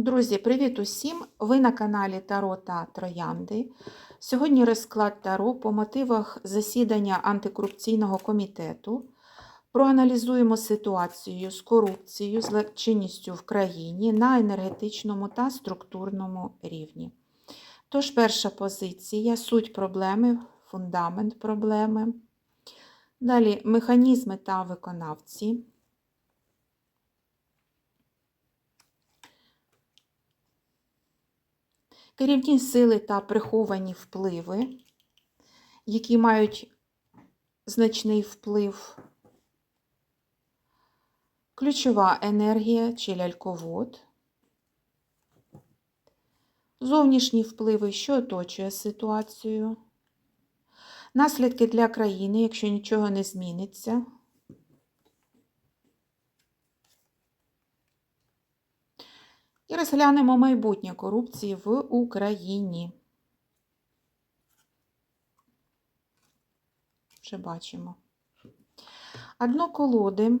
Друзі, привіт усім! Ви на каналі Таро та Троянди. Сьогодні розклад Таро по мотивах засідання антикорупційного комітету. Проаналізуємо ситуацію з корупцією, злочинністю в країні на енергетичному та структурному рівні. Тож, перша позиція суть проблеми, фундамент проблеми. Далі механізми та виконавці. Керівні сили та приховані впливи, які мають значний вплив, ключова енергія чи ляльковод, зовнішні впливи, що оточує ситуацію, наслідки для країни, якщо нічого не зміниться. І розглянемо майбутнє корупції в Україні. Вже бачимо. Одно колоди.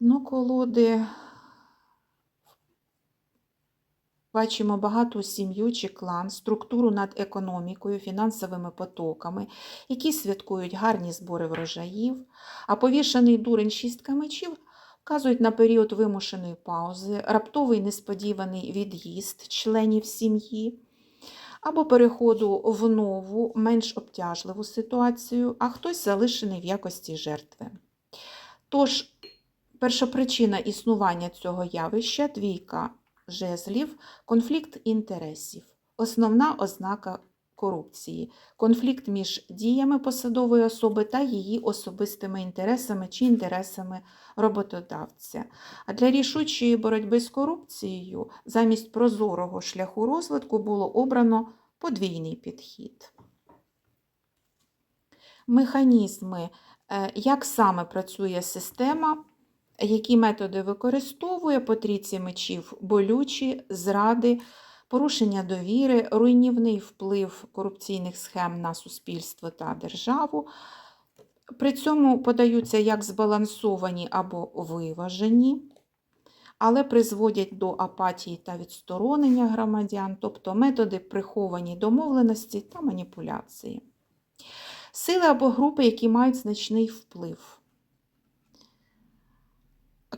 Дно колоди. Бачимо багату сім'ю чи клан, структуру над економікою, фінансовими потоками, які святкують гарні збори врожаїв, а повішаний дурень шістка мечів вказують на період вимушеної паузи, раптовий несподіваний від'їзд членів сім'ї, або переходу в нову, менш обтяжливу ситуацію, а хтось залишений в якості жертви. Тож, першопричина існування цього явища двійка жезлів, конфлікт інтересів, основна ознака корупції, конфлікт між діями посадової особи та її особистими інтересами чи інтересами роботодавця. А для рішучої боротьби з корупцією замість прозорого шляху розвитку було обрано подвійний підхід. Механізми, е, як саме працює система, які методи використовує по трійці мечів болючі, зради, порушення довіри, руйнівний вплив корупційних схем на суспільство та державу. При цьому подаються як збалансовані або виважені, але призводять до апатії та відсторонення громадян, тобто методи приховані домовленості та маніпуляції. Сили або групи, які мають значний вплив.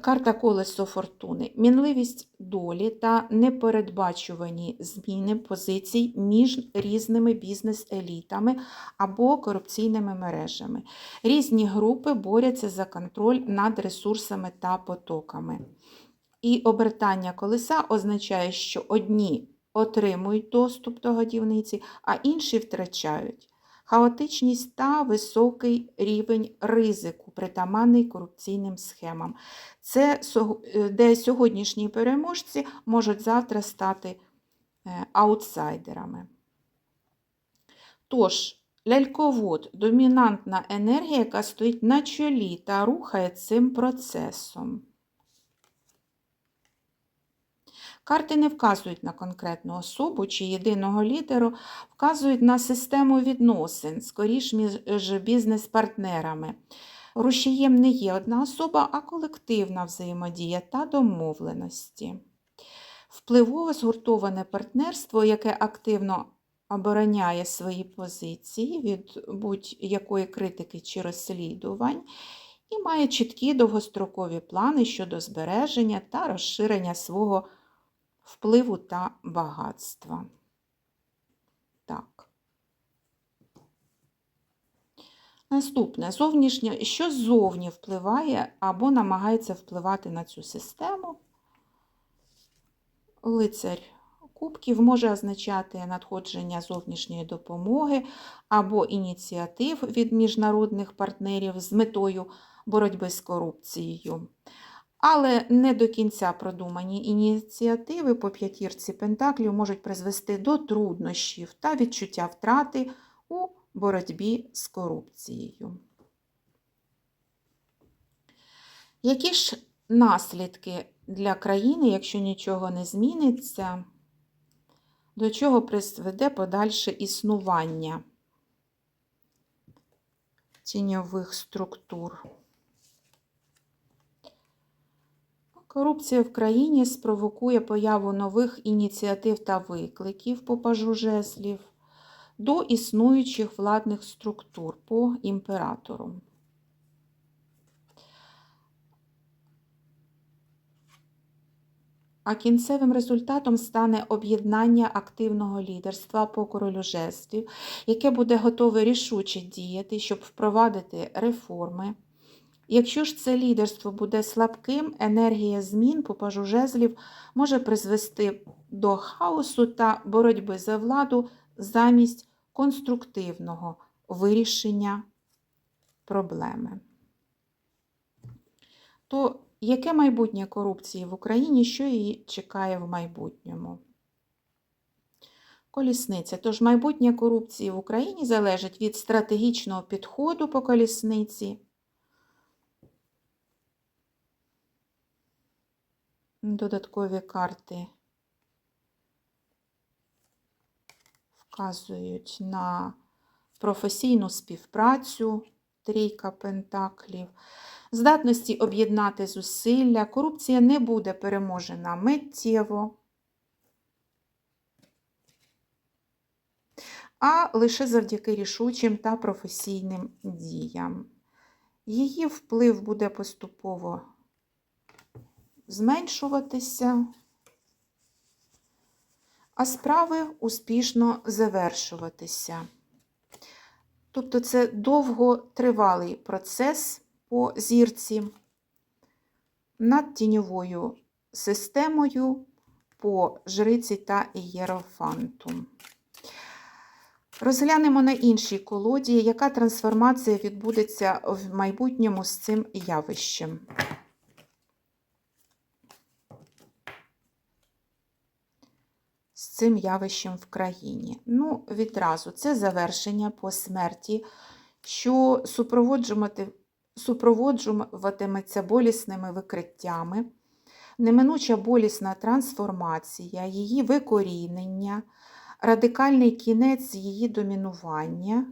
Карта колесо фортуни, мінливість долі та непередбачувані зміни позицій між різними бізнес-елітами або корупційними мережами. Різні групи борються за контроль над ресурсами та потоками. І обертання колеса означає, що одні отримують доступ до годівниці, а інші втрачають хаотичність та високий рівень ризику, притаманний корупційним схемам. Це е, де сьогоднішні переможці можуть завтра стати е, аутсайдерами. Тож, ляльковод домінантна енергія, яка стоїть на чолі та рухає цим процесом. Карти не вказують на конкретну особу чи єдиного лідеру, вказують на систему відносин, скоріш між бізнес-партнерами. Рушієм не є одна особа, а колективна взаємодія та домовленості. Впливове згуртоване партнерство, яке активно обороняє свої позиції від будь-якої критики чи розслідувань, і має чіткі довгострокові плани щодо збереження та розширення свого впливу та багатства. Так. Наступне зовнішнє, що ззовні впливає або намагається впливати на цю систему. Лицарь кубків може означати надходження зовнішньої допомоги або ініціатив від міжнародних партнерів з метою боротьби з корупцією. Але не до кінця продумані ініціативи по п'ятірці Пентаклів можуть призвести до труднощів та відчуття втрати у боротьбі з корупцією. Які ж наслідки для країни, якщо нічого не зміниться, до чого призведе подальше існування тіньових структур? Корупція в країні спровокує появу нових ініціатив та викликів по пажу до існуючих владних структур по імператору. А кінцевим результатом стане об'єднання активного лідерства по королю жезлів, яке буде готове рішуче діяти, щоб впровадити реформи. Якщо ж це лідерство буде слабким, енергія змін по пажу жезлів може призвести до хаосу та боротьби за владу замість конструктивного вирішення проблеми. То яке майбутнє корупції в Україні, що її чекає в майбутньому? Колісниця. Тож майбутнє корупції в Україні залежить від стратегічного підходу по колісниці. Додаткові карти вказують на професійну співпрацю, трійка пентаклів, здатності об'єднати зусилля. Корупція не буде переможена миттєво, а лише завдяки рішучим та професійним діям. Її вплив буде поступово зменшуватися, а справи успішно завершуватися. Тобто це довготривалий процес по зірці над тіньовою системою по жриці та ієрофанту. Розглянемо на іншій колоді, яка трансформація відбудеться в майбутньому з цим явищем. Цим явищем в країні. Ну, відразу це завершення по смерті, що супроводжуватиметься болісними викриттями, неминуча болісна трансформація, її викорінення, радикальний кінець її домінування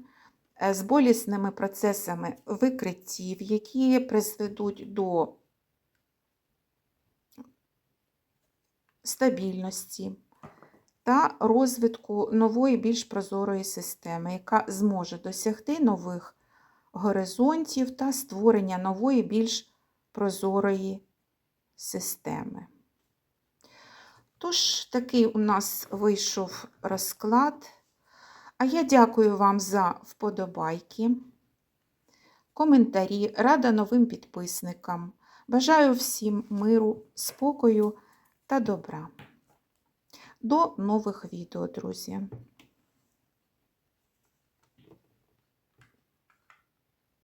е, з болісними процесами викриттів, які призведуть до стабільності та розвитку нової, більш прозорої системи, яка зможе досягти нових горизонтів та створення нової, більш прозорої системи. Тож, такий у нас вийшов розклад. А я дякую вам за вподобайки, коментарі, рада новим підписникам. Бажаю всім миру, спокою та добра. До нових відео, друзі!